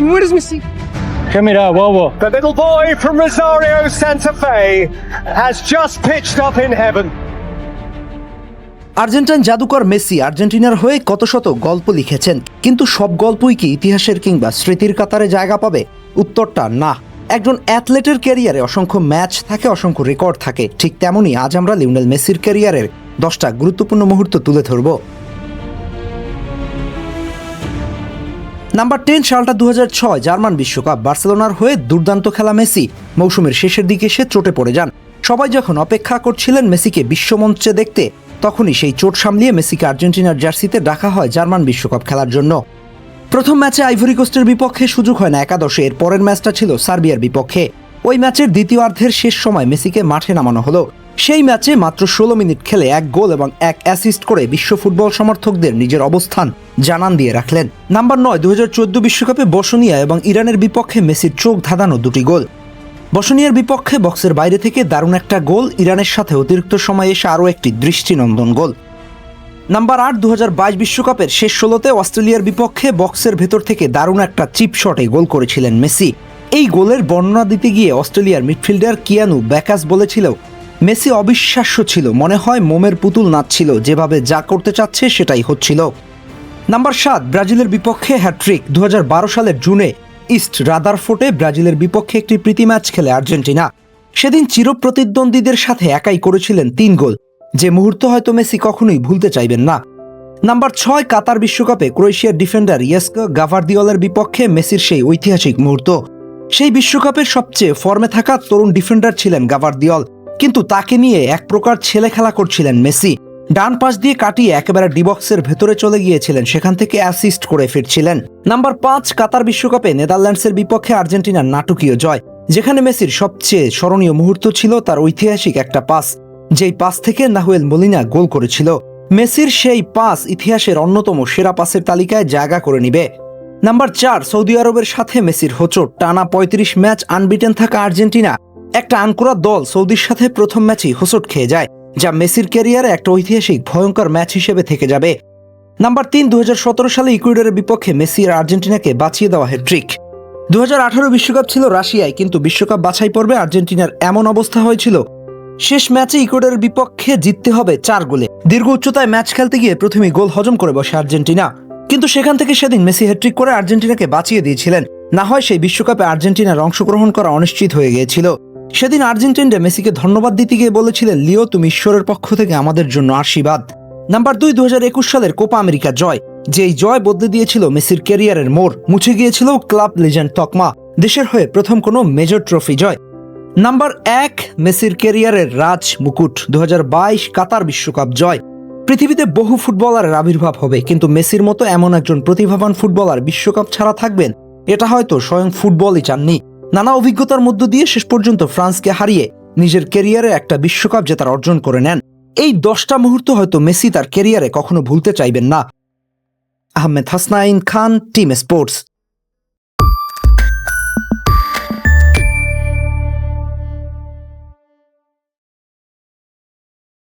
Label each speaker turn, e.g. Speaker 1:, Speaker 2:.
Speaker 1: Where is Messi?
Speaker 2: Camera, wow,
Speaker 3: The little boy from Rosario Santa Fe has just pitched up in heaven.
Speaker 4: Argentine জাদুকর Messi আর্জেন্টিনার হয়ে কত শত গল্প লিখেছেন কিন্তু সব গল্পই কি ইতিহাসের কিংবা স্মৃতির কাতারে জায়গা পাবে? উত্তরটা না। একজন অ্যাথলেটের ক্যারিয়ারে অসংখ্য ম্যাচ থাকে অসংখ্য রেকর্ড থাকে। ঠিক তেমনই আজ আমরা লিওনেল মেসির ক্যারিয়ারের দশটা গুরুত্বপূর্ণ মুহূর্ত তুলে ধরব। নাম্বার টেন সালটা দু ছয় জার্মান বিশ্বকাপ বার্সেলোনার হয়ে দুর্দান্ত খেলা মেসি। মৌসুমের শেষের দিকে সে চোটে পড়ে যান। সবাই যখন অপেক্ষা করছিলেন মেসিকে বিশ্বমঞ্চে দেখতে, তখনই সেই চোট সামলিয়ে মেসিকে আর্জেন্টিনার জার্সিতে ডাকা হয় জার্মান বিশ্বকাপ খেলার জন্য। প্রথম ম্যাচে আইভরি কোস্টের বিপক্ষে সুযোগ হয় না একাদশে, এর পরের ম্যাচটা ছিল সার্বিয়ার বিপক্ষে। ওই ম্যাচের দ্বিতীয়ার্ধের শেষ সময় মেসিকে মাঠে নামানো হলো। সেই ম্যাচে মাত্র ষোলো মিনিট খেলে এক গোল এবং এক অ্যাসিস্ট করে বিশ্ব ফুটবল সমর্থকদের নিজের অবস্থান জানান দিয়ে রাখলেন। নাম্বার নয় দু বিশ্বকাপে বসনিয়া এবং ইরানের বিপক্ষে মেসির চোখ ধাঁধানো দুটি গোল। বসনিয়ার বিপক্ষে বক্সের বাইরে থেকে দারুণ একটা গোল, ইরানের সাথে অতিরিক্ত সময়ে এসে আরও একটি দৃষ্টিনন্দন গোল। নাম্বার আট দু বিশ্বকাপের শেষ ষোলোতে অস্ট্রেলিয়ার বিপক্ষে বক্সের ভেতর থেকে দারুণ একটা চিপ শটে গোল করেছিলেন মেসি। এই গোলের বর্ণনা দিতে গিয়ে অস্ট্রেলিয়ার মিডফিল্ডার কিয়ানু ব্যাকাস বলেছিল মেসি অবিশ্বাস্য ছিল, মনে হয় মোমের পুতুল নাচছিল, যেভাবে যা করতে চাচ্ছে সেটাই হচ্ছিল। নাম্বার সাত, ব্রাজিলের বিপক্ষে হ্যাট্রিক দু হাজার বারো সালের জুনে ইস্ট রাদারফোর্টে ব্রাজিলের বিপক্ষে একটি প্রীতি ম্যাচ খেলে আর্জেন্টিনা। সেদিন চিরপ্রতিদ্বন্দ্বীদের সাথে একাই করেছিলেন তিন গোল, যে মুহূর্ত হয়তো মেসি কখনোই ভুলতে চাইবেন না। নাম্বার ছয়, কাতার বিশ্বকাপে ক্রোয়েশিয়ার ডিফেন্ডার ইয়েস্কা গাভারদিওলের বিপক্ষে মেসির সেই ঐতিহাসিক মুহূর্ত। সেই বিশ্বকাপের সবচেয়ে ফর্মে থাকা তরুণ ডিফেন্ডার ছিলেন গাভারদিওল। কিন্তু তাকে নিয়ে এক প্রকার ছেলে খেলা করছিলেন মেসি। ডান পাশ দিয়ে কাটিয়ে একেবারে ডিবক্সের ভেতরে চলে গিয়েছিলেন, সেখান থেকে অ্যাসিস্ট করে ফিরছিলেন। নাম্বার পাঁচ, কাতার বিশ্বকাপে নেদারল্যান্ডসের বিপক্ষে আর্জেন্টিনার নাটকীয় জয়, যেখানে মেসির সবচেয়ে স্মরণীয় মুহূর্ত ছিল তার ঐতিহাসিক একটা পাস, যেই পাস থেকে নাহুয়েল মলিনা গোল করেছিল। মেসির সেই পাস ইতিহাসের অন্যতম সেরা পাসের তালিকায় জায়গা করে নিবে। নাম্বার চার, সৌদি আরবের সাথে মেসির হোচট, টানা পঁয়ত্রিশ ম্যাচ আনবিটেন থাকা আর্জেন্টিনা একটা আনকোরা দল সৌদির সাথে প্রথম ম্যাচেই হোসট খেয়ে যায়, যা মেসির ক্যারিয়ারে একটা ঐতিহাসিক ভয়ঙ্কর ম্যাচ হিসেবে থেকে যাবে। নাম্বার তিন দু সালে ইকুয়েডরের বিপক্ষে মেসি আর আর্জেন্টিনাকে বাঁচিয়ে দেওয়া হ্যাট্রিক দু বিশ্বকাপ ছিল রাশিয়ায়, কিন্তু বিশ্বকাপ বাছাই পর্বে আর্জেন্টিনার এমন অবস্থা হয়েছিল, শেষ ম্যাচে ইকুয়েডরের বিপক্ষে জিততে হবে চার গোলে। দীর্ঘ উচ্চতায় ম্যাচ খেলতে গিয়ে প্রথমেই গোল হজম করে বসে আর্জেন্টিনা। কিন্তু সেখান থেকে সেদিন মেসি হ্যাট্রিক করে আর্জেন্টিনাকে বাঁচিয়ে দিয়েছিলেন। না হয় সেই বিশ্বকাপে আর্জেন্টিনার অংশগ্রহণ করা অনিশ্চিত হয়ে গিয়েছিল। সেদিন আর্জেন্টিনা মেসিকে ধন্যবাদ দিতে গিয়ে বলেছিলেন, লিও, তুমি ঈশ্বরের পক্ষ থেকে আমাদের জন্য আশীর্বাদ। নাম্বার দুই দু সালের কোপা আমেরিকা জয়। যেই জয় বদলে দিয়েছিল মেসির ক্যারিয়ারের মোড়, মুছে গিয়েছিল ক্লাব লিজেন্ড তকমা, দেশের হয়ে প্রথম কোনো মেজর ট্রফি জয়। নাম্বার এক, মেসির ক্যারিয়ারের রাজ মুকুট দু হাজার বাইশ কাতার বিশ্বকাপ জয়। পৃথিবীতে বহু ফুটবলারের আবির্ভাব হবে, কিন্তু মেসির মতো এমন একজন প্রতিভাবান ফুটবলার বিশ্বকাপ ছাড়া থাকবেন, এটা হয়তো স্বয়ং ফুটবলই চাননি। নানা অভিজ্ঞতার মধ্য দিয়ে শেষ পর্যন্ত ফ্রান্সকে হারিয়ে নিজের কেরিয়ারে একটা বিশ্বকাপ জেতার অর্জন করে নেন। এই দশটা মুহূর্ত হয়তো মেসি তার ক্যারিয়ারে কখনো ভুলতে চাইবেন না। Ahmed Hasnain Khan, team sports.